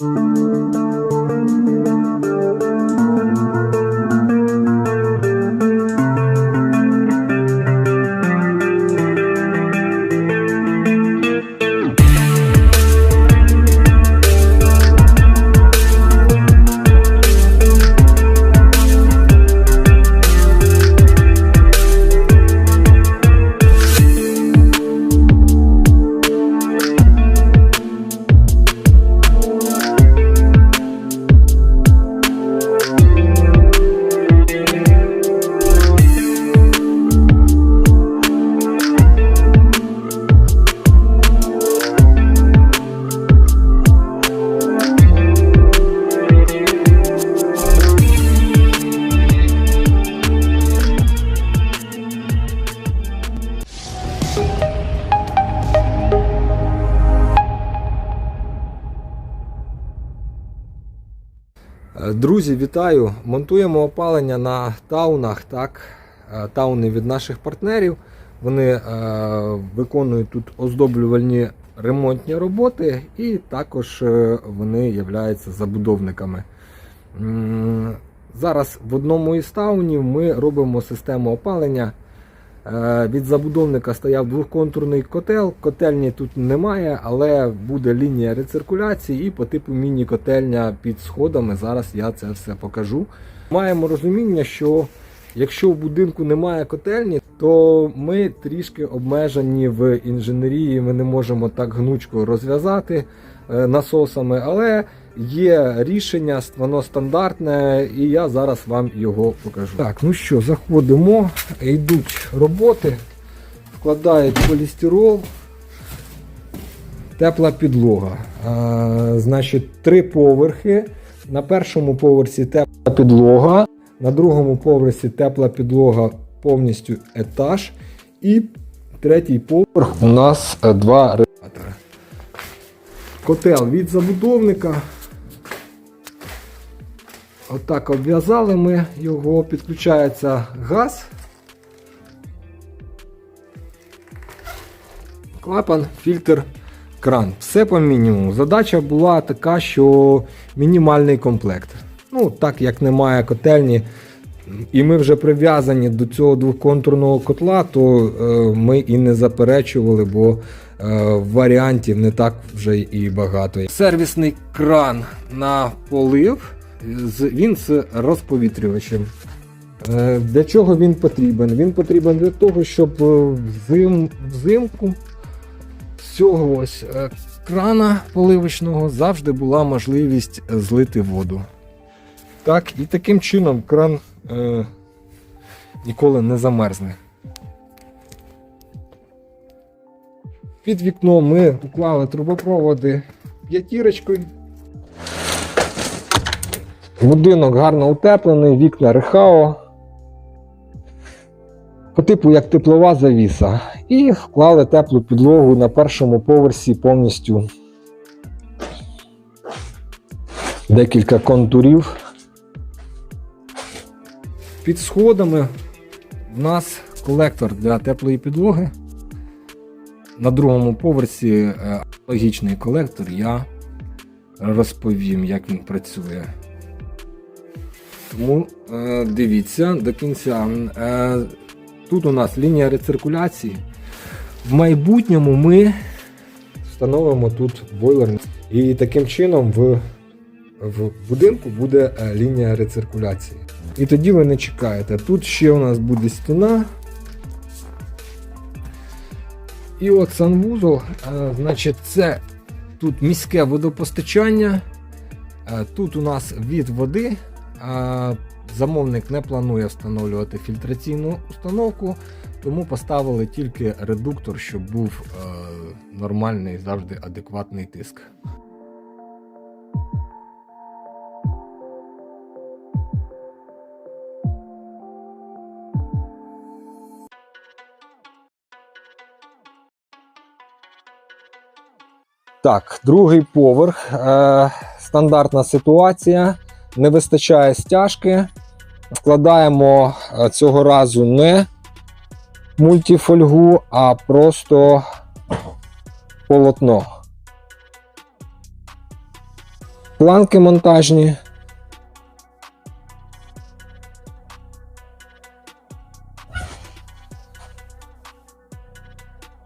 Е, Друзі, вітаю! Монтуємо опалення на таунах. Так, Е, тауни від наших партнерів. Вони е, виконують тут оздоблювальні ремонтні роботи, і також е, вони являються забудовниками. Зараз в одному із таунів ми робимо систему опалення. Е, Від забудовника стояв двохконтурний котел. Котельні тут немає, але буде лінія рециркуляції і по типу міні-котельня під сходами. Зараз я це все покажу. Маємо розуміння, що якщо в будинку немає котельні, то ми трішки обмежені в інженерії. Ми не можемо так гнучко розв'язати е, насосами, але є рішення, воно стандартне, і я зараз вам його покажу. Так, ну що, заходимо, йдуть роботи, вкладають полістирол, тепла підлога. А, значить, три поверхи. На першому поверсі тепла підлога, на другому поверсі тепла підлога повністю етаж. І третій поверх у нас е, два радіатори. Котел від забудовника. Отак обв'язали ми його, підключається газ. Клапан, фільтр, кран. Все по мінімуму. Задача була така, що мінімальний комплект. Ну, так як немає котельні, і ми вже прив'язані до цього двоконтурного котла, то е, ми і не заперечували, бо е, варіантів не так вже і багато. Сервісний кран на полив, він з розповітрювачем. Е, Для чого він потрібен? Він потрібен для того, щоб е, взим, взимку з цього ось е, крана поливочного завжди була можливість злити воду. Так, і таким чином кран е, ніколи не замерзне. Під вікном ми уклали трубопроводи п'ятірочкою. Будинок гарно утеплений, вікна рехао. По типу як теплова завіса. І вклали теплу підлогу на першому поверсі повністю декілька контурів. Під сходами в нас колектор для теплої підлоги. На другому поверсі е, логічний колектор. Я розповім, як він працює. Тому е, дивіться до кінця. Е, тут у нас лінія рециркуляції. В майбутньому ми встановимо тут бойлер. І таким чином в, в будинку буде е, лінія рециркуляції. І тоді ви не чекаєте. Тут ще у нас буде стіна. І от санвузол, значить, це тут міське водопостачання. Тут у нас від води. Замовник не планує встановлювати фільтраційну установку, тому поставили тільки редуктор, щоб був е, нормальний, завжди адекватний тиск. Так, другий поверх. Е, стандартна ситуація. Не вистачає стяжки. Вкладаємо е, цього разу не мультифольгу, а просто полотно. Планки монтажні.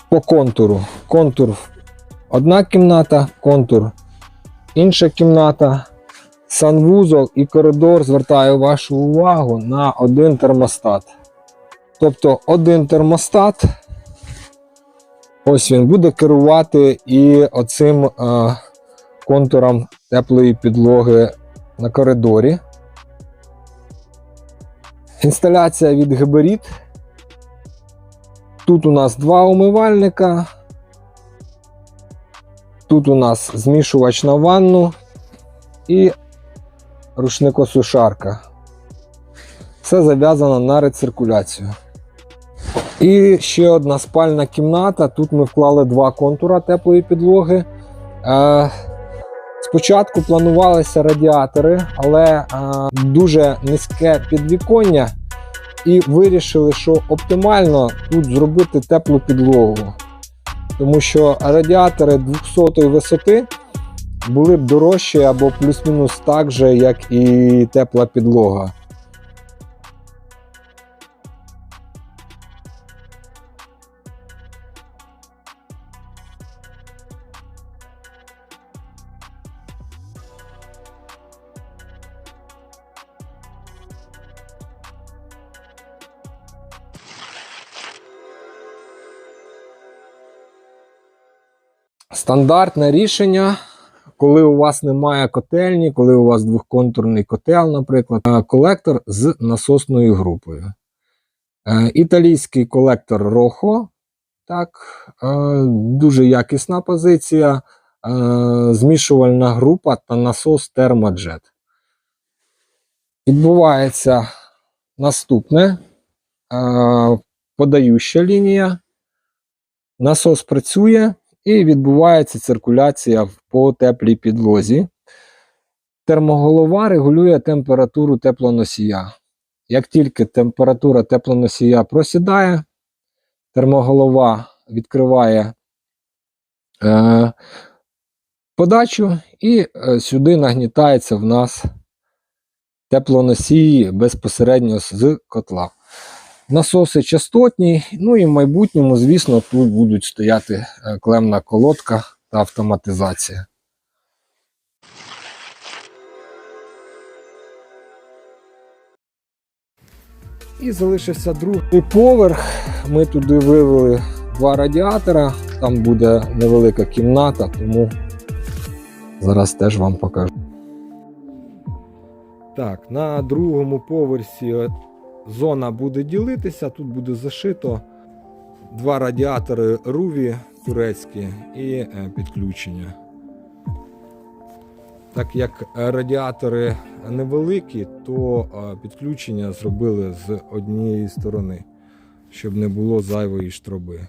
По контуру. Контур одна кімната, контур інша кімната. Санвузол і коридор звертаю вашу увагу на один термостат. Тобто один термостат, ось він буде керувати і оцим е, контуром теплої підлоги на коридорі. Інсталяція від Геберіт. Тут у нас два умивальника. Тут у нас змішувач на ванну і рушникосушарка. Все зав'язано на рециркуляцію. І ще одна спальна кімната. Тут ми вклали два контура теплої підлоги. Е, спочатку планувалися радіатори, але е, дуже низьке підвіконня. І вирішили, що оптимально тут зробити теплу підлогу. Тому що радіатори 200 висоти були б дорожчі або плюс-мінус так же, як і тепла підлога. Стандартне рішення, коли у вас немає котельні, коли у вас двохконтурний котел, наприклад, е, колектор з насосною групою. Е, Італійський колектор Рохо, так, е, дуже якісна позиція, змішувальна група та насос термоджет. Відбувається наступне: подающа лінія, насос працює і відбувається циркуляція по теплій підлозі. Термоголова регулює температуру теплоносія. Як тільки температура теплоносія просідає, термоголова відкриває е, подачу, і е, сюди нагнітається в нас теплоносії безпосередньо з котла. Насоси частотні, ну і в майбутньому, звісно, тут будуть стояти е, клемна колодка та автоматизація. І залишився другий поверх. Ми туди вивели два радіатора. Там буде невелика кімната, тому зараз теж вам покажу. Так, на другому поверсі зона буде ділитися. Тут буде зашито два радіатори Руві турецькі і е, підключення. Так як е, радіатори невеликі, то е, підключення зробили з однієї сторони, щоб не було зайвої штроби.